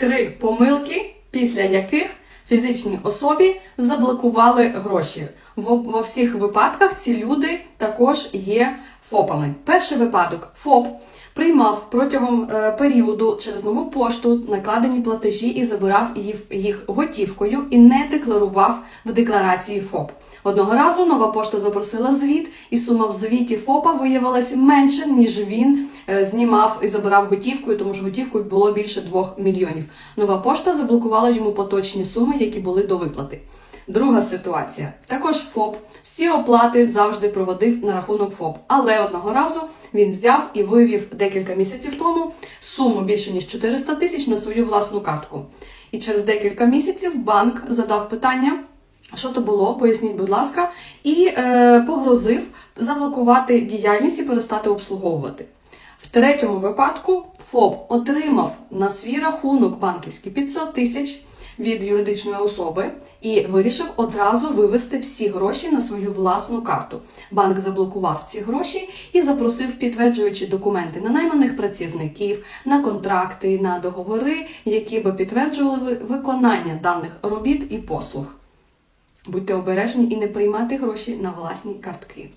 Три помилки, після яких фізичній особі заблокували гроші. Во, во всіх випадках ці люди також є ФОПами. Перший випадок ФОП приймав протягом е, періоду через нову пошту накладені платежі і забирав їх, готівкою і не декларував в декларації ФОП. Одного разу нова пошта запросила звіт, і сума в звіті ФОПа виявилася менше, ніж він е, знімав і забирав готівкою, тому що готівкою було більше 2 мільйонів. Нова пошта заблокувала йому поточні суми, які були до виплати. Друга ситуація. Також ФОП. Всі оплати завжди проводив на рахунок ФОП. Але одного разу він взяв і вивів декілька місяців тому суму більше ніж 400 тисяч на свою власну картку. І через декілька місяців банк задав питання. Що то було? Поясніть, будь ласка, і е, погрозив заблокувати діяльність і перестати обслуговувати. В третьому випадку ФОП отримав на свій рахунок банківський 500 тисяч від юридичної особи і вирішив одразу вивести всі гроші на свою власну карту. Банк заблокував ці гроші і запросив підтверджуючі документи на найманих працівників, на контракти, на договори, які би підтверджували виконання даних робіт і послуг. Будьте обережні і не приймати гроші на власні картки.